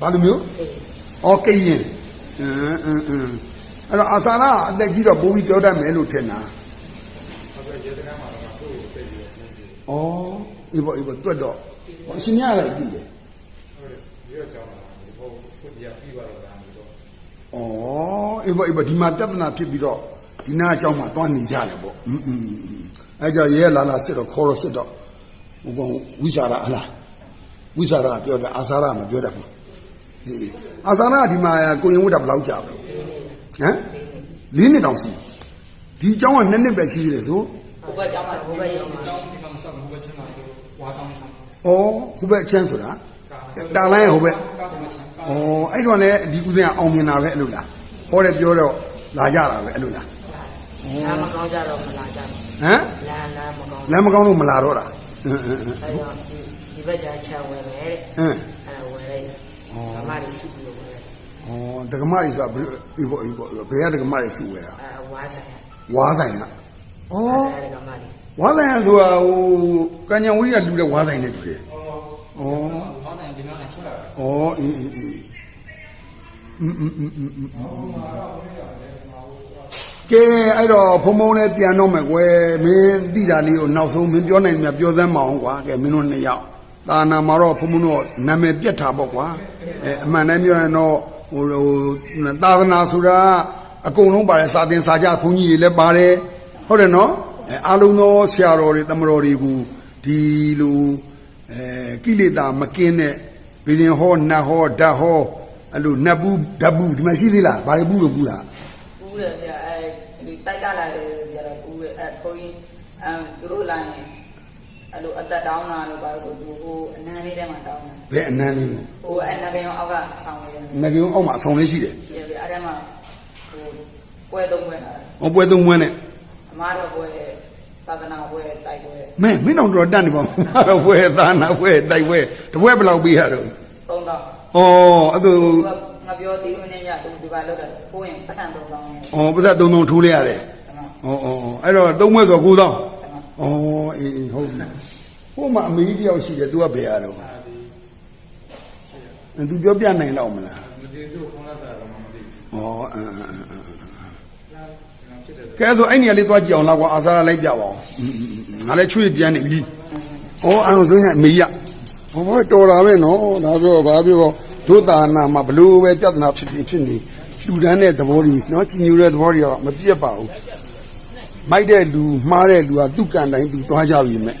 ဘာလိုမျိုးအော်ကရင်အင်းအင်းအင်းအဲ့တော့အာဆာနာအသက်ကြီးတော့ပုံပြီးပြောတတ်မယ်လို့ထင်တာအော်ဒီဘောဒီဘောတွတ်တော့အရှင်မြရတယ်သိတယ်ဩအေးပေါ့အေးပေါ့ဒီမှာတက္ကနာဖြစ်ပြီးတော့ဒီနာအကြောင်းမှာသွားနေကြတယ်ပေါ့อืมအဲ့ကြရဲလာလာစစ်တော့ခေါ်တော့စစ်တော့ဟိုကောင်ဝိဇာရာဟလားဝိဇာရာပြောတယ်အာဇာရာမပြောတတ်ဘူး အာသာနာဒီမှာကိုရင်ဝတ်တာဘယ်လောက်ကြာပဲဟမ်လေးနှစ်တောင်ရှိဒီအကြောင်းကနှစ်နှစ်ပဲရှိသေးတယ်ဆိုဘုရားကြောင်းမှာဘုရားရဲ့ဒီကြောင်းဒီကောင်ဆောက်ဟိုဘက်ချင်းမှာဝါတောင်းဆောင်ဩဟိုဘက်အချမ်းဆိုတာတာလိုင်းဟိုဘက်ကားဟိုဘက်ချင်းကားဩအဲ့တော့လည်းဒီကုသကအောင်မြင်တာပဲအဲ့လိုလားဟောတယ်ပြောတော့လာကြတာပဲအဲ့လိုလားနာမကောင်းကြတော့မလာကြဘူးဟမ်လာနာမကောင်းလမ်းမကောင်းလို့မလာတော့တာအင်းအင်းအင်းအဲကြောင့်ဒီဘက်ကျချဝယ်မယ်တဲ့အင်းအဲဝယ်လိုက်အမ တွေစုပြီးဝယ်လိုက် ဩဒကမကြီးဆိုတာဘယ်လိုအေးပေါ့အေးပေါ့ဘယ်ကဒကမကြီးစုဝဲတာ အဲဝါဆိုင် ဝါဆိုင်ကဩ အဲကမတွေ ဝါဆိုင်ကဆိုတာဟိုကញ្ញံဝီကလူတဲ့ဝါဆိုင်နဲ့တူတယ်ဩ ဟောတယ်ဒီမှာရှိတာ ။အော်အင်းအင်းအင်းอืมอืมอืมอืมอืมကဲအဲ့တော့ဖုံဖုံလည်းပြန်တော့မယ်ကွယ်မင်းတိတာလေးကိုနောက်ဆုံးမင်းပြောနိုင်မြပြောသမ်းမအောင်ကွာကဲမင်းတို့နှစ်ယောက်တာနာမှာတော့ဖုံဖုံတို့နာမည်ပြတ်တာပေါ့ကွာ အဲအမှန်တမ်းပြောရင်တော့ဟိုဟိုသာသနာဆိုတာအကုန်လုံးပါတယ်စာသင်စာကြဘုန်းကြီးတွေလည်းပါတယ်ဟုတ်တယ်နော်အဲအားလုံးသောဆရာတော်တွေတမတော်တွေကဒီလိုအဲကိလေသာမကင်းတဲ့ဘီရင်ဟောနတ်ဟောဓာတ်ဟောအဲ့လိုနတ်ဘူးဓာတ်ဘူးဒီမှာရှိသေးလားဘာတွေဘူးလို့ဘူးလားကူးတယ်ပြအဲဒီတိုက်ကလာတယ်ပြတော့ကူးတယ်အဲဘုန်းကြီးအမ်သူတို့လာရင်အဲ့လိုအသက်တောင်းတာလို့ပါဆိုသူဟိုအနန်းလေးထဲမှာတောင်းတယ် ဘယ်အနမ်းလေးလဲဟိုအဲနဂယုံအောက်ကဆောင်းနေတယ်ငကုံအောက်မှာအဆောင်လေးရှိတယ်ရှိတယ်ပြအဲ့ဒါမှဟိုပွဲသုံးပွဲလာတယ်။ဟောပွဲသုံးပွဲနဲ့အမားတော့ပွဲသာသနာပွဲတိုက်ပွဲမဲမင်းတော်တော်တတ်နေပါဘူး။တော့ပွဲသာနာပွဲတိုက်ပွဲတပွဲဘယ်လောက်ပြီးရတော့သုံးတော့။ဩအဲ့ဒါသူကငါပြောသေးဦးနေညသူဒီပါလောက်တယ်ဖိုးရင်ပတ်စံတော့ကောင်းတယ်ဩပါဇက်သုံးသုံးထိုးလိုက်ရတယ်။ဩဩအဲ့တော့သုံးပွဲဆို9000။ဩအေးအေးဟုတ်ပြီ။ဟိုမှာအမေကြီးတယောက်ရှိတယ် तू ကဘယ်ရတော့။ အဲ့ तू ပြောပြနိုင်တော့မလားမဒီတို့ခေါင်းလာတာတော့မသိ။ဘူးဩအင်းအင်းအင်းကဲဆိုအဲ့နေရာလေးသွားကြည့်အောင်လားကွာအာသာလိုက်ပြပါအောင်။ငါလည်းချွေးပြန်နေပြီ။ဩအောင်ဆိုရင်အမေကြီးကဘာတော်တာပဲနော်ဒါပြောဘာပြောဒုတာနာမှာဘလို့ပဲပြဿနာဖြစ်ဖြစ်ဖြစ်နေလူတန်းတဲ့သဘောကြီးနော်ကြီးညိုတဲ့သဘောကြီးတော့မပြတ်ပါဘူးမိုက်တဲ့လူမှားတဲ့လူကသူ့ကန်တိုင်းသူသွားကြပြီမဲ့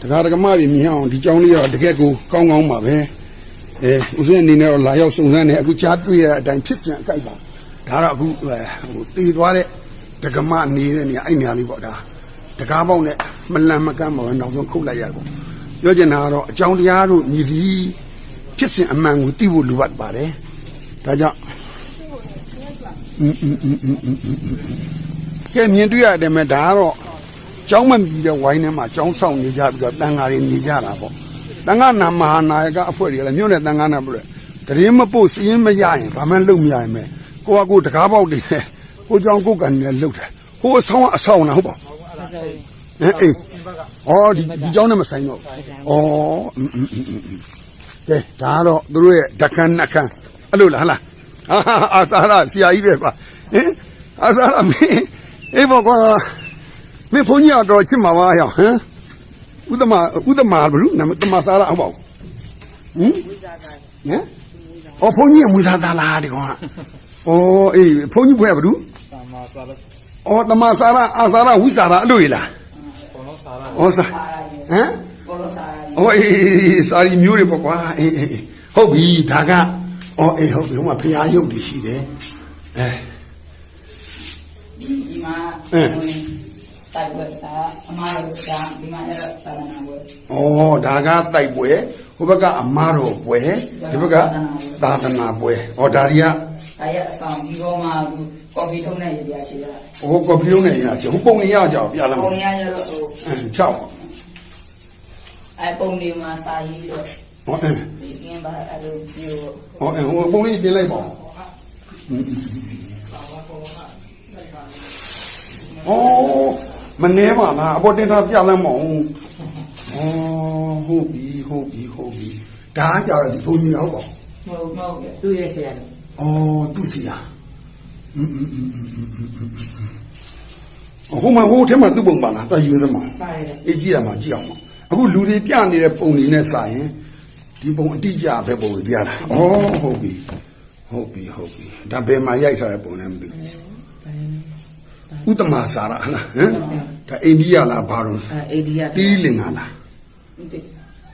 တရားဓမ္မတွေမြင်အောင်ဒီကြောင်းလေးတော့တကယ်ကိုကောင်းကောင်းပါပဲ အဲဦးဇင်းအနေနဲ့တော့လာရောက်စုံစမ်းနေအခုကြားတွေ့ရတဲ့အတိုင်းဖြစ်ပြန်အကြိုက်ပါဒါတော့အခုဟိုတည်သွားတဲ့ဒကမနေတဲ့နေရာအဲ့နေရာလေးပေါ့ဒါတကားပေါက်နဲ့မလန်မကမ်းပါပဲနောက်ဆုံးခုတ်လိုက်ရပေါ့ပြောချင်တာကတော့အကြောင်းတရားတို့ညီစီဖြစ်စဉ်အမှန်ကိုသိဖို့လိုအပ်ပါတယ်။ဒါကြောင့်အင်းအင်းအင်းအင်းအင်းအင်းကဲမြင်တွေ့ရတယ်မဲ့ဒါကတော့ကျောင်းမမီတဲ့ဝိုင်းထဲမှာကျောင်းဆောင်နေကြပြီးတော့တန်ဃာတွေနေကြတာပေါ့။ တန်ခါနာမဟာနာယကအဖွဲ့တွေကလည်းမြို့နယ်တန်ခါနာပြည်တရင်မပို့စီးရင်မရရင်ဘာမှလုပ်မရရင်ပဲကိုကကိုတကားပေါက်တွေနဲ့ကိုကြောင်ကိုကန်နဲ့လှုပ်တယ်ကိုအဆောင်အဆောင်နာဟုတ်ပါဟဲ့အေးအော်ဒီဒီကြောင်နဲ့မဆိုင်တော့အော်ကဲဒါတော့သူတို့ရဲ့ဓကန်းနှကန်းအဲ့လိုလားဟလားအာသာရဆရာကြီးပဲကွာဟင်အာသာရမင်းအေးဘောကွာမင်းဘုန်းကြီးတော်ချစ်မှာပါဟဲ့ဟမ် ဥဒမဥဒမဘလူနမတမသာရအောင်ပါဟင်ဝိဇာကဟမ်အော်ဘုန်းကြီးကမွေလာသားလားဒီကောင်ကဩအေးဘုန်းကြီးဘွဲဘလူတာမာစားလို့ဩတမသာရအာသာရဝိစာရအဲ့လိုလားဘောလုံးစားတာဩစာဟမ်ဘောလုံးစား။အော်အေးစာရီမျိုးတွေပေါ့ကွာ။အေးအေးဟုတ်ပြီဒါကအော်အေးဟုတ်ပြီဟိုမှာဖရာရုပ်တွေရှိတယ်။အဲဒီမှာ တိုက်ပွဲဒါအမားတို့ကဒီမှာအဲ့ဒါသာသနာပွဲအော်ဒါကတိုက်ပွဲဟိုဘက်ကအမားတော်ပွဲဒီဘက်ကသာသနာပွဲ။အော်ဒါတွေကဒါရအဆောင်ဒီပေါ်မှာကော်ဖီထုံးတဲ့ရေပြားရှိတာဟိုကွန်ပျူတာနဲ့ရချင်ဟိုပုံနေရကြအောင်ပြလာပုံမှာရရတော့ဟို။အဲချောက်အဲပုံဒီမှာစာရေးပြီးတော့။အော်အဲဒီကင်းပါအဲ့လိုမျိုးအော်အဲဟိုပုံလေးပြင်လိုက်ပါဦး။အော် မနှဲပါလားအပေါ်တင်ထားပြလမ်းမအောင်ဩဟုတ်ပြီဟုတ်ပြီဟုတ်ပြီဒါကြတော့ဒီဘုံကြီးတော့ပေါ့မဟုတ်မဟုတ်သူ့ရဲ့ဆရာတော်ဩသူ့ဆရာอืมဟိုမှာဟိုထဲမှာသူ့ပုံပါလားတော်ယူသမှာပါတယ်အေးကြည့်ရမှာကြည့်အောင်အခုလူတွေပြနေတဲ့ပုံတွေနဲ့စာရင်ဒီပုံအတိအကျပဲပုံတွေပြတာဩဟုတ်ပြီဟုတ်ပြီဟုတ်ပြီဒါဘယ်မှာရိုက်ထားတဲ့ပုံလဲမသိဘူး ဥတမစာရဟလားဟမ်ဒါအိန္ဒိယလားဘာလို့အိန္ဒိယတိလင်္ကာလား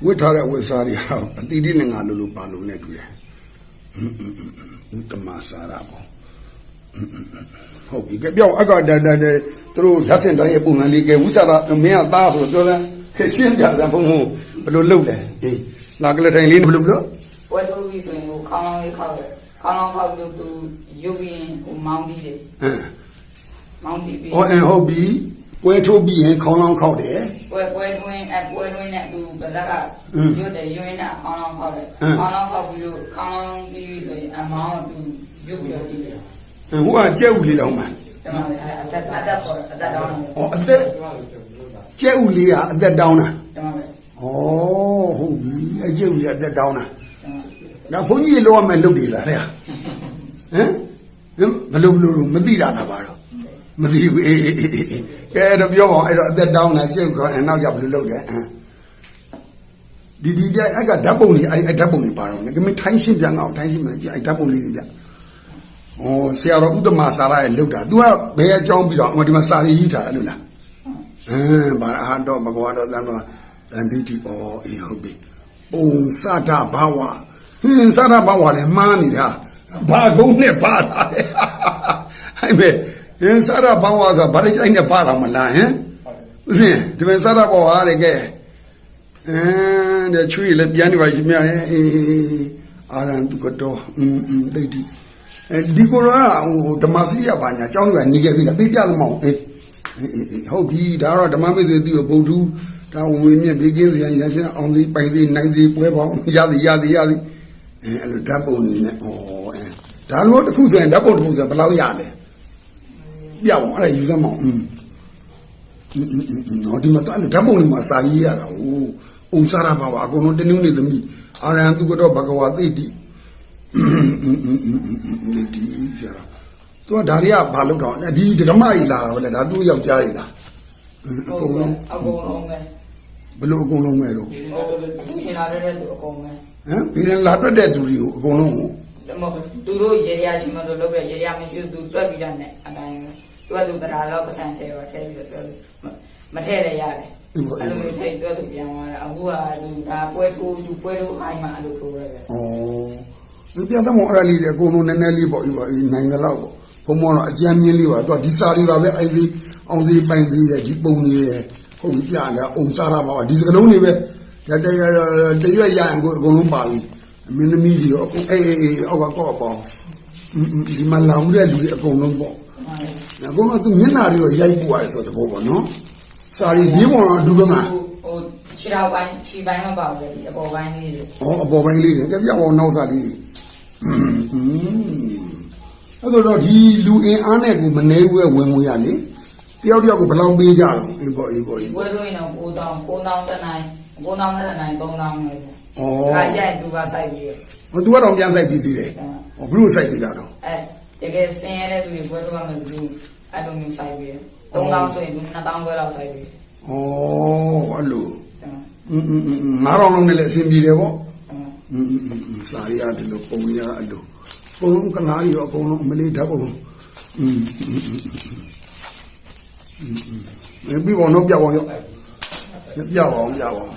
ဝတ်ထားတဲ့ဝတ်စားတွေဟာအတိတိလင်္ကာလို့လို့ပါလို့ ਨੇ တူတယ်ဥတမစာရပေါ့ဟုတ်ပြီကပြောင်းအကတန်တန်တဲ့သူတို့လက်စင်တိုင်းရဲ့ပုံမှန်လေးကဝိသရာမင်းကသားဆိုတော့ပြောတယ်ရှင်းကြတာဘုံဘုံဘယ်လိုလုပ်လဲအေးလာကလေးတိုင်းလေးဘယ်လိုပြောဝတ်ထုတ်ပြီးဆိုရင်ခေါင်းလေးခေါက်တယ်ခေါင်းခေါက်လို့သူယူပြီးဟိုမောင်းပြီးလေဟမ် မောင်းပြီးပြီးဟောအင်းဟုတ်ပြီပွဲထိုးပြီးရင်ခေါင်းလောင်းခောက်တယ်ပွဲပွဲတွင်းအပွဲတွင်းနဲ့သူဗဇက်ကอืมရွတ်တယ်ရွင်းနဲ့ခေါင်းလောင်းခောက်တယ်အင်းခေါင်းလောင်းခောက်ပြီးလို့ခေါင်းလောင်းပြီးပြီးဆိုရင်အမောင်းကသူရုပ်ပြီးတော့ပြီးတယ်ဟိုကကြက်ဥလေးတောင်းမှန်ကျွန်တော်လည်းအတက်အတက်ပေါ်အတက်တောင်းတယ်ဩအသက်ကျမတို့ကြောက်လို့တာကြက်ဥလေးကအသက်တောင်းတာကျွန်တော်လည်းဩဟုတ်ပြီအကြက်ဥလေးအသက်တောင်းတာကျွန်တော်ဒါဘုန်းကြီးလောရမယ်လုပ်တယ်လားတဲ့ဟမ်ဟမ်ဘယ်လိုဘယ်လိုလုပ်မသိတာလားပါတော့ မသိဘူးအေးအေးအေးအေးကဲအဲ့တော့ပြောပါအောင်အဲ့တော့အသက်တောင်းတာကြက်ဥတော့အဲ့နောက်ကြဘယ်လိုလုပ်တယ်ဟမ်ဒီဒီတဲ့အဲ့ကဓာတ်ပုံကြီးအဲ့အဲ့ဓာတ်ပုံကြီးပါတော့ငါကမင်းထိုင်းရှင်းပြန်အောင်ထိုင်းရှင်းပြန်ကြည့်အဲ့ဓာတ်ပုံလေးတွေပြဩဆရာတော်ဥဒ္ဓမာစာရရဲ့လောက်တာ तू ကဘယ်အကြောင်းပြီးတော့ဟိုဒီမှာစာရီကြီးထားတယ်လို့လားအင်းဘာအာတော့ဘဂဝါတော်တန်တော်တန်တိတိဩအေးဟုတ်ပြီပုံစတာဘာဝဟင်းစတာဘာဝလည်းမှားနေတာဘာကုန်းနဲ့ပါတာလဲဟဲ့မေ ဟင်းစတာဘာဝဆိုဘာကြိုက်နဲ့ပါတာမလားဟင်ဦးစင်ဒီမဲ့စတာဘာဝလေကဲအင်းတဲ့ချွေးလည်းပြန်နေပါရှိမြဲအေးအာရန်သူကတော့อืมอืมတိတ်တိအဲဒီကိုယ်ကဟိုဓမ္မစီရပါညာအကြောင်းကနေခဲ့ပြီလားသိပြသမောင်းအေး အေးအေးအေးဟုတ်ပြီဒါတော့ဓမ္မမိတ်ဆွေတီကိုပုံထူးဒါဝေမြင့်ဘေးကင်းစရာရရှင်အောင်စီပိုင်စီနိုင်စီပွဲပေါင်းရသည်ရသည်ရသည်အဲအဲ့လိုဓာတ်ပုံနေနဲ့ဩအဲဒါလို့တစ်ခုဆိုရင်ဓာတ်ပုံတစ်ခုဆိုရင်ဘယ်လောက်ရလဲ ပြအောင်အဲ့ဒါယူစမ်းမအောင်อืมနော်ဒီမှာတော့ဓာတ်ပုံလေးမှာစာရေးရတာဟိုအုံစားရပါပါအကုန်လုံးတနည်းနည်းသမီးအာရဟံသူကတော့ဘဂဝါသိတိဒီကြတာသူကဒါတွေကဘာလုပ်တော့ဒီဓမ္မကြီးလာတာပဲဒါသူ့ယောက်ျားကြီးလာအကုန်လုံးအကုန်လုံးပဲဘလို့အကုန်လုံးပဲတော့သူရင်လာတဲ့သူအကုန်ပဲဟမ်ဒီရင်လာတွက်တဲ့သူတွေကိုအကုန်လုံးကိုသူတို့ရေရချင်းမလို့လုပ်ရရေရမရှိသူတွက်ပြီးတာနဲ့အတိုင်းပဲ သူကသူတရားတော့ပတ်စံထဲတော့ထဲပြီးတော့မထဲလည်းရတယ်အဲ့လိုမျိုးထဲတော့သူပြန်သွားတာအခုကသူဒါပွဲထိုးသူပွဲထိုးဟိုင်းမှအဲ့လိုထိုးရဲပဲဩဒီပြန်တော့အဲ့ဒါလေးတွေအကုန်လုံးနည်းနည်းလေးပေါ့ဤပေါ့ဤနိုင်တယ်လို့ပေါ့ဘုံမောတော့အကြမ်းမြင်းလေးပါသူကဒီစာတွေပါပဲအဲ့ဒီအောင်စီပိုင်သေးရဲ့ဒီပုံကြီးရဲ့ဟုတ်ပြီပြတယ်အုံစားတာပါဒီစကလုံးတွေပဲတတရတရွက်ရရင်ကိုအကုန်လုံးပါပြီမင်းသမီးကြီးရောအကုန်အေးအေးအေးအောက်ကကော့ပေါ့ဒီမှာလာဦးတဲ့လူတွေအကုန်လုံးပေါ့ အကုန်လုံးသူမျက်နှာတွေရောရိုက်ပူရတယ်ဆိုတဲ့ဘောပေါ့နော်စာရီရေးပေါ်တော့ဒုက္ခမှာဟိုခြေတော်ပိုင်းခြေပိုင်းမပါဘူးလေအပေါ်ပိုင်းလေးတွေ။ဩအပေါ်ပိုင်းလေးတွေကြပြအောင်နောက်စားလေးတွေ။အင်းအဲ့တော့တော့ဒီလူအင်အားနဲ့ကိုမနေဘူးပဲဝင်ငွေရလေ။တယောက်တယောက်ကိုဘယ်လောက်ပေးကြတော့အေးပေါ့အေးပေါ့အေးပွဲထိုးရင်တော့9000 9000တက်နိုင်9000တက်နိုင်3000ပဲ။ဩဒါကြိုက်သူပါဆိုင်ပြီး။ဟိုသူကတော့ပြန်ဆိုင်ပြီးသေးတယ်။ဟောဘလို့ဆိုင်ပြီးတာတော့အဲတကယ်ဆင်းရဲတဲ့သူတွေပွဲထိုးရမယ်သူ အဲ့လိုမျိုးဆိုင်ပြီး3000ဆိုရင်သူ2000ခွဲလောက်ဆိုင်ပြီးဩအဲ့လိုအင်းအင်းငါးရောင်လုံးနဲ့လည်းအဆင်ပြေတယ်ပေါ့အင်းအင်းစာရီရတယ်လို့ပုံရအဲ့လိုပုံလုံးကလားရောအကုန်လုံးအမလေးဓာတ်ပုံအင်းအင်းပြီးပေါ်တော့ပြပါအောင်ရောပြပါအောင်ပြပါအောင်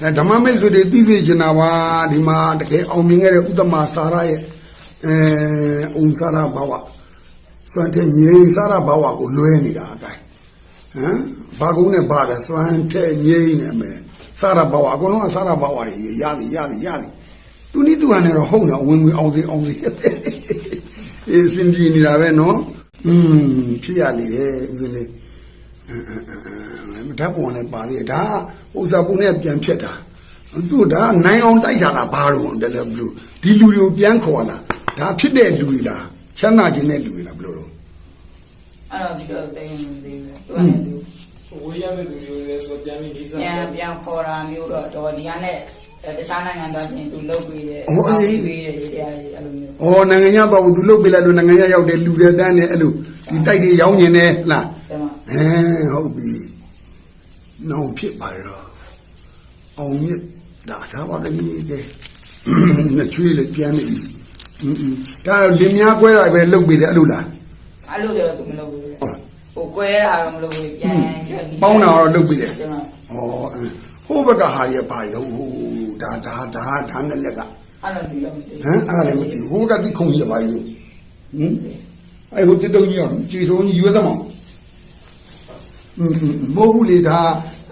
အဲဓမ္မမိတ်ဆွေတွေသိသိချင်တာပါဒီမှာတကယ်အောင်မြင်ခဲ့တဲ့ဥတ္တမစာရရဲ့အဲအုံစာရဘဝ စွမ်းတဲ့ငြိမ်းစာရဘဝကိုလွဲနေတာအတိုင်းဟမ်ဘာကုန်းနဲ့ဘာလဲစွမ်းတဲ့ငြိမ်းနေမယ်စာရဘဝအကုန်လုံးကစာရဘဝတွေရသည်ရသည်ရသည်သူနိသူဟန်နဲ့တော့ဟုတ်နေဝင်ဝင်အောင်စီအောင်စီအေးစင်ပြေနေတာပဲနော်อืมဖြစ်ရနေတယ်ဦးဇင်းလေးမဓာတ်ပုံနဲ့ပါသေးတယ်ဒါဥစ္စာပုံနဲ့ပြန်ဖြတ်တာသူဒါနိုင်အောင်တိုက်တာလားဘာလို့တယ်လဲဘလို့ဒီလူတွေကိုပြန်ခေါ်လာဒါဖြစ်တဲ့လူတွေလားချမ်းသာခြင်းတဲ့လူတွေလားဘလို့တော့ အဲ့တော့ဒီတော့တိတ်နေသေးတယ်သူကလည်းသူဝေးရတဲ့လူတွေလည်းဆိုပြန်ပြီးဒီစားပြန်ပြန်ခေါ်တာမျိုးတော့တော့ဒီကနဲ့အဲတခြားနိုင်ငံသားပြင်သူလုပ်ပြီးတယ်ဟိုအေးပြီးပြီးတယ်ရေတရားကြီးအဲ့လိုမျိုးဩနိုင်ငံရတော့သူလုတ်ပေးလိုက်လို့နိုင်ငံရရောက်တယ်လူတွေတန်းတယ်အဲ့လိုဒီတိုက်တွေရောင်းနေတယ်လားတမအဲဟုတ်ပြီနောင်ဖြစ်ပါရောအောင်မြစ်ဒါသာပါလေကဲနှစ်ချွေးလေးပြန်နေပြီอืมဒါလင်းများကွဲတာပဲလုတ်ပေးတယ်အဲ့လိုလား အဲ့လိုတော့သူမလုပ်ဘူးလေဟိုကွဲတာတော့မလုပ်ဘူးပြန်ပြန်ပြီးပေါင်းတာတော့လုတ်ပေးတယ်တမဩဟိုဘက်ကဟာရပါတော့ဟိုဒါဒါဒါဒါနဲ့လက်ကအဲ့လိုမျိုးမသိဟမ်အဲ့ဒါလည်းမသိဘူးဟိုကတိခုံကြီးရပါလို့ဟင်အဲ့ဟိုတက်တုံကြီးအောင်ခြေထုံးကြီးရွေးသမောင်းอืมမဟုတ်ဘူးလေဒါ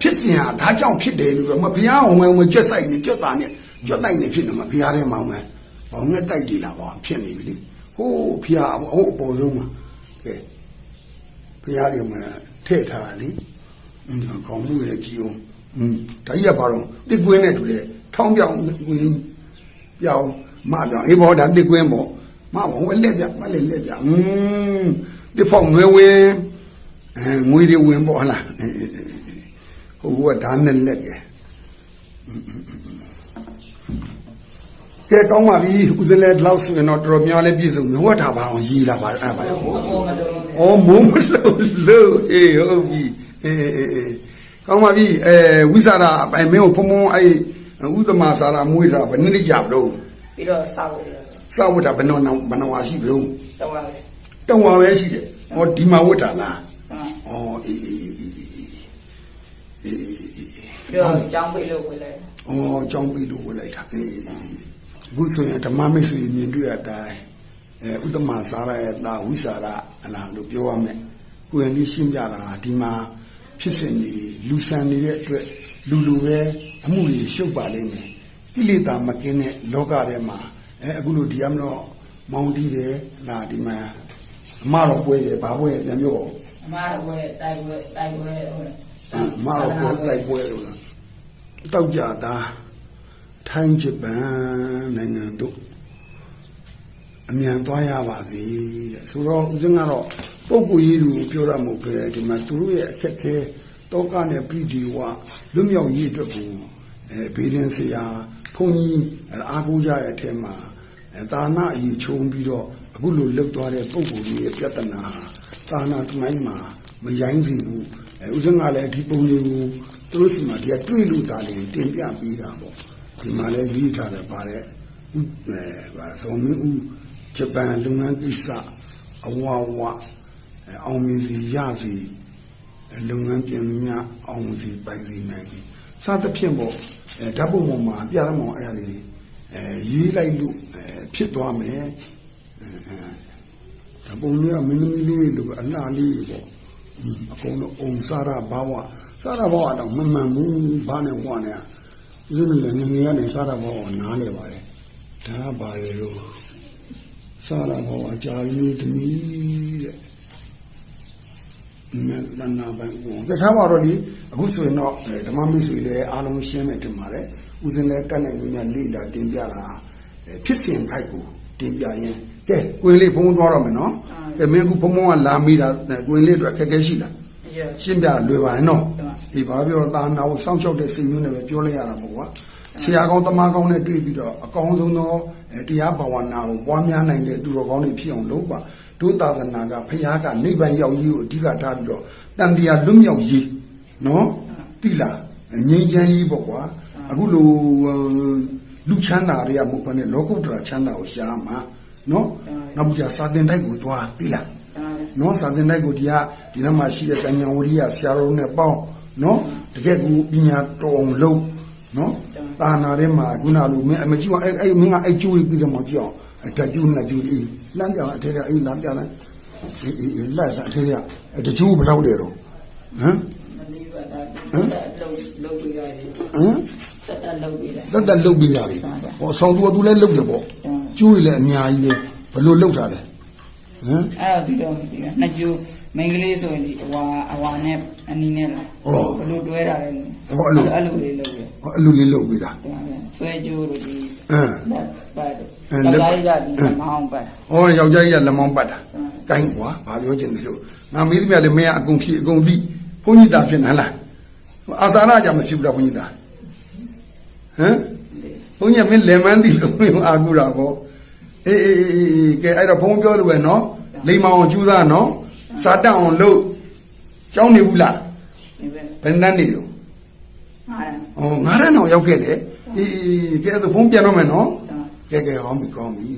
ဖြစ်စင်ဟာဒါကြောင့်ဖြစ်တယ်လို့တော့မဘုရားအောင်ဝင်ကြက်ဆိုင်နေကြက်သားနေကြက်တိုက်နေဖြစ်နေမှာဘုရားထဲမှာဝင်ဘောင်းနဲ့တိုက်တယ်လားဘောဖြစ်နေပြီလေဟိုးဘုရားဟိုအပေါ်ဆုံးမှာ ကဲဘုရားတွေမှာထည့်ထားလေอืมခေါင်းမှုရဲ့ကြည်အောင်อืมဒါကြီးကဘာတော့တစ်ကွင်းနဲ့တူတယ်ထောင်းပြောင်းဝင်ပြောင်းမပြောင်းအေးဘောဒါတစ်ကွင်းပေါ့မဘောဝဲလက်ပြမလက်လက်ပြอืมဒီဖောက်ငွေဝင်အဲငွေတွေဝင်ပေါ့ဟလားဟိုကဒါနဲ့လက်ကဲ ကဲကောင်းပါပြီဦးဇလဲဒီလောက်ဆိုရင်တော့တော်တော်များလည်းပြည့်စုံမြဝတ်တာပါအောင်ရီးလာပါအဲ့ပါလေဘူးအပေါ်မတော်ဘူး။အော်မိုးမလို့လို့အေးဟုတ်ပြီ။အေးအေးအေးကောင်းပါပြီ။အဲဝိသရာအဲမင်းကိုဖုံဖုံအဲဥဒမစာရာမွေးတာဘယ်နည်းကြမလို့ပြီးတော့စောက်တယ်စဝတ်တာဘယ်နော်နောင်ဘယ်နော်ရှိပြီလို့တော့ပါပဲတောင်းဝါပဲရှိတယ်။ဟောဒီမှာဝတ်တာလားဟမ်။အော်အေးအေးအေးအေးအေးပြီးတော့ကြောင်းပိတ်လို့ဝင်လိုက်အော်ကြောင်းပြီလို့ဝတ်လိုက်တာအေး အခုဆိုရင်ဓမ္မမိတ်ဆွေမြင်တွေ့ရတိုင်းအဲဥဒမစာရာရဲ့တာဝိသရာအလားလို့ပြောရမယ်။ကိုယ်ရင်ရှင်းပြတာဒီမှာဖြစ်စဉ်ဒီလူဆန်နေတဲ့အတွက်လူလူပဲအမှုတွေရှုပ်ပါလိမ့်မယ်။ကိလေသာမကင်းတဲ့လောကထဲမှာအဲအခုလိုဒီအမတော့မောင်းတီးတယ်လာဒီမှာအမတော်ပွဲရဘာပွဲရပြန်ပြောပါဦးအမားတော့ဝဲတိုက်ဝဲတိုက်ဝဲဟိုအမတော်ပွဲတိုက်ပွဲလို့လားတောက်ကြတာ ထိုင်းဂျပန်နိုင်ငံတို့အမြန်သွားရပါစေတဲ့ဆိုတော့ဦးဇင်းကတော့ပုဂ္ဂိုလ်ရေးလူကိုပြောရမှာပဲဒီမှာသူတို့ရဲ့အခက်အခဲတောကနဲ့ပြည်ဒီဝလွတ်မြောက်ရေးအတွက်ကိုအဲဘေးရင်ဆရာဘုန်းကြီးအားကိုးကြရဲ့အထက်မှာအဲတာနာအကြီးခြုံပြီးတော့အခုလိုလှုပ်သွားတဲ့ပုဂ္ဂိုလ်ကြီးရဲ့ပြဿနာဟာတာနာတမိုင်းမှာမရိုင်းစီဘူးအဲဦးဇင်းကလည်းဒီပုံလေးကိုသူတို့စီမှာဒီကတွေ့လို့တာလည်းတင်ပြပေးတာပေါ့ ဒီမှာလည်းရေးထားတယ်ပါတယ်ဥအဲဗာဇော်မင်းဦးဂျပန်လုပ်ငန်းကိစ္စအဝဝအဲအောင်မြင်စီရစီအဲလုပ်ငန်းပြင်မြအောင်စီပိုင်စီနိုင်စီစသဖြင့်ပေါ့အဲဓာတ်ပုံပေါ်မှာပြရမောအဲ့ဒါလေးအဲရေးလိုက်လို့အဲဖြစ်သွားမယ်အဲအဲဓာတ်ပုံလေးကမင်းသမီးလေးလို့အလှလေးပေါ့အင်းအကုန်လုံးအုံစားရဘာဝစားရဘာဝတော့မမှန်ဘူးဘာနဲ့ဝါနဲ့ ဒီလိုလည်းငငယ်ကနေစားရဘာဝနားနေပါတယ်ဒါကဘာလေလို့စာရဘောအကြာကြီးတမီးတဲ့မန္တနာဘန်ကိုတခါမှတော့ဒီအခုဆိုရင်တော့အဲဓမ္မမိတ်ဆွေလည်းအားလုံးရှင်းနေတင်ပါတယ်ဦးဇင်းလည်းတက်နိုင်ညလေးလာတင်ပြတာအဲဖြစ်စဉ်ခိုက်ကိုတင်ပြရင်ကဲကိုရင်လေးဖုံးသွားတော့မယ်နော်ကဲမင်းအခုဖုံးဖုံးကလာမိတာကိုရင်လေးအတွက်အခက်အခဲရှိလားအရရှင်းပြလွယ်ပါရဲ့နော်ဟုတ်ပါ ဒီဘာပြောတာနာကိုစောင့်ရှောက်တဲ့စိတ်မျိုးနဲ့ပဲပြောလိုက်ရတာပေါ့ကွာဆရာကောင်းတမကောင်းနဲ့တွေ့ပြီးတော့အကောင်းဆုံးသောအဲတရားဘာဝနာကိုပွားများနိုင်တဲ့သူတော်ကောင်းတွေဖြစ်အောင်လုပ်ပါဒုသာသနာကဖခင်ကနိဗ္ဗာန်ရောက်ရေးကိုအဓိကထားပြီးတော့တန်တရားလွတ်မြောက်ရေးနော်တိလားငြိမ်းချမ်းရေးပေါ့ကွာအခုလိုလူချမ်းသာတွေကမဟုတ်ဘဲနဲ့လောကုတ္တရာချမ်းသာကိုရှားမှာနော်နောက်ပြီးစာတင်တိုက်ကိုသွားတိလားနော်စာသင်တိုက်ကိုဒီကဒီနားမှာရှိတဲ့ကညာဝရိယဆရာတော်နဲ့ပေါင်း နော်တကယ်ကိုပညာတော်အောင်လုပ်နော်တာနာထဲမှာခုနလိုမင်းအမကြည့်အောင်အဲ့အဲ့မင်းကအဲ့ကျူးလေးပြီးတော့မှကြည့်အောင်အဲ့တကျူးနဲ့ကျူးလေးလမ်းပြောင်အထဲကအဲ့လမ်းပြောင်လိုက်အေးအေးအေးလက်စားအထဲကအဲ့တကျူးဘယ်လောက်တယ်တော့ဟမ်မသိဘူးဒါတက်လုံးလုံးပြီးရတယ်ဟမ်တက်တက်လုံးပြီးတယ်တက်တက်လုတ်ပြီးတာလေဟောဆောင်သူကသူလည်းလုတ်တယ်ပေါ့ကျူးလေးလည်းအများကြီးပဲဘယ်လိုလုတ်တာလဲဟမ်အဲ့တော့ပြီးတော့ဒီကနှစ်ကျူ မိန်းကလေးဆိုရင်ဒီအဝါအဝါနဲ့အနီးနဲ့လားဘယ်လိုတွဲတာလဲအဲ့လိုလေးလုပ်ရဟောအဲ့လိုလေးလုတ်ပြီးတာဒီမှာဆွဲကျိုးတို့ဒီအင်းလက်ပတ်တို့အင်းဒါလက်ကြိုက်ကြဒီမောင်းပတ်။အော်ယောက်ျားကြီးကလက်မောင်းပတ်တာ။ကိုင်းကွာဘာပြောချင်တယ်လို့ငါမေးသမျှလည်းမင်းကအကုန်ဖြည့်အကုန်သိဘုန်းကြီးသားဖြစ်နေလား။အာသာရကြမဖြစ်ဘူးလားဘုန်းကြီးသား။ဟမ်ဘုန်းကြီးကမင်းလင်မန်းတီလို့မင်းအာကူတာပေါ့အေးအေးအေးအေးကဲအဲ့တော့ဘုန်းပြောလို့ပဲနော်လိမ္မာအောင်ကျူးသားနော် စာတက်အောင်လုပ်ကြောင်းနေဘူးလားနေပဲဘယ်နှန်းနေတော့ဟာတယ်။အော်ငါးရန်အောင်ရောက်ခဲ့တယ်။အေးအေးကဲအဲ့ဒါဖုန်းပြန်တော့မယ်နော်။ကဲကဲကောင်းပြီကောင်းပြီ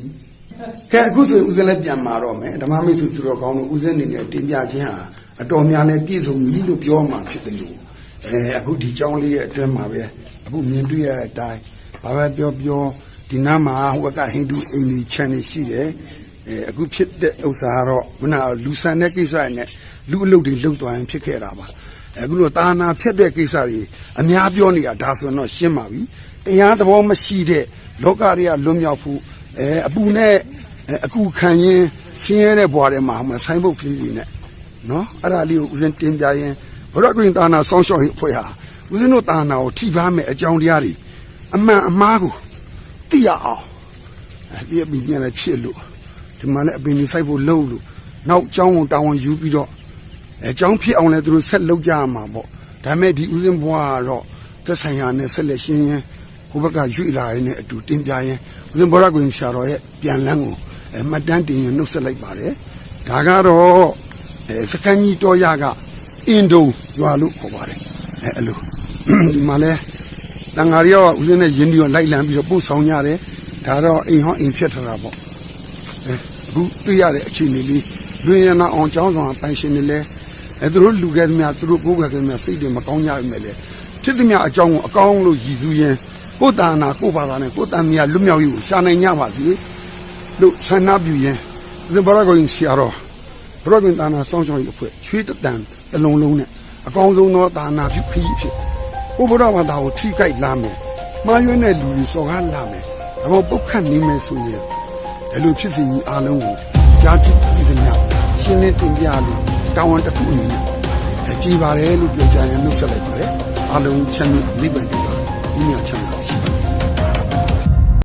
။ကဲအခုဆိုဦးစင်းလည်းပြန်มาတော့မယ်ဓမ္မမိတ်ဆွေသူတော်ကောင်းတို့ဦးစင်းအနေနဲ့တင်ပြခြင်းဟာအတော်များနဲ့ပြည့်စုံပြီလို့ပြောမှဖြစ်တယ်လို့အဲအခုဒီကြောင်းလေးရဲ့အတွင်းမှာပဲအခုမြင်တွေ့ရတဲ့အတိုင်းဘာပဲပြောပြောဒီနားမှာဟိုကဟိန္ဒူအိမ်ကြီး channel ရှိတယ် အဲအခုဖြစ်တဲ့ဥစ္စာကတော့မနာလူဆန်တဲ့ကိစ္စနဲ့လူအလုပ်တွေလုပ်သွားရင်ဖြစ်ခဲ့တာပါအခုလိုတာနာဖြစ်တဲ့ကိစ္စတွေအများပြောနေတာဒါဆိုရင်တော့ရှင်းပါပြီတရားသဘောမရှိတဲ့လောကတွေကလွတ်မြောက်ဖို့အဲအပူနဲ့အဲအကူခံရင်ဆင်းရဲတဲ့ဘဝတွေမှာမဆိုင်ဖို့ကလေးတွေနဲ့နော်အဲ့ဒါလေးကိုဦးဇင်းတင်ပြရင်ဘုရားကွင်တာနာဆောင်းရှောက်ရေးအဖွဲ့ဟာဦးဇင်းတို့တာနာကိုထိပါမယ်အကြောင်းတရားတွေအမှန်အမှားကိုသိရအောင်အဲဒီအပင်ပြန်လည်းဖြစ်လို့ ဒီမှာလည်းအပင်ကြီးစိုက်ဖို့လုပ်လို့နောက်အကြောင်းကိုတာဝန်ယူပြီးတော့အဲကြောင်းဖြစ်အောင်လဲသူတို့ဆက်လုပ်ကြရမှာပေါ့ဒါပေမဲ့ဒီဦးစင်းဘွားကတော့သက်ဆိုင်ရာနဲ့ဆက်လက်ရှင်းရင်ဟိုဘက်ကရွေ့လာရင်းနဲ့အတူတင်ပြရင်ဦးစင်းဘောရကွင်ဆရာတော်ရဲ့ပြန်လန်းကိုအဲမှတ်တမ်းတင်ရင်နှုတ်ဆက်လိုက်ပါတယ်ဒါကတော့အဲစကန်ကြီးတော်ရကအင်ဒုံရွာလို့ခေါ်ပါတယ်အဲအဲ့လိုဒီမှာလဲတန်ဃာရီရောဦးစင်းနဲ့ယင်းဒီရောလိုက်လံပြီးတော့ပို့ဆောင်ကြတယ်ဒါတော့အိမ်ဟောင်းအိမ်ဖြစ်ထတာပေါ့ အဲအခုတွေ့ရတဲ့အခြေအနေလေးလွင်ရနာအောင်ကျောင်းဆောင်ပိုင်ရှင်တွေလဲအဲသူတို့လူခဲ့သမျှသူတို့ကိုယ်ခဲ့သမျှစိတ်တွေမကောင်းကြဘူးမဲ့လေဖြစ်သမျှအကြောင်းကိုအကောင်းလို့ရည်စူးရင်ကိုယ်တာနာကိုယ်ဘာသာနဲ့ကိုယ်တန်မြတ်လွတ်မြောက်ရေးကိုရှာနိုင်ကြပါစေလို့ဆန္ဒပြုရင်ဇင်ဘရကိုရင်ဆရာတော်ဘရကွန်တာနာစောင်းချောင်းရေးအဖွဲ့ချွေးတတန်တစ်လုံးလုံးနဲ့အကောင်းဆုံးသောတာနာပြုခရီးဖြစ်ဘုရားဘာသာကိုထိကြိုက်လာမယ်မှားယွင်းတဲ့လူတွေစော်ကားလာမယ်ဒါပေမဲ့ပုတ်ခတ်နေမယ်ဆိုရင် ဘယ်လိုဖြစ်စီကြီးအားလုံးကိုကြားကြည့်ပြီးသမျှရှင်းလင်းတင်ပြလို့တာဝန်တစ်ခုအနေနဲ့အကြည်ပါတယ်လို့ပြောကြရင်နှုတ်ဆက်လိုက်ပါတယ်အားလုံးချမ်းမြေ့နိဗ္ဗာန်တည်ပါဒီညချမ်းသာ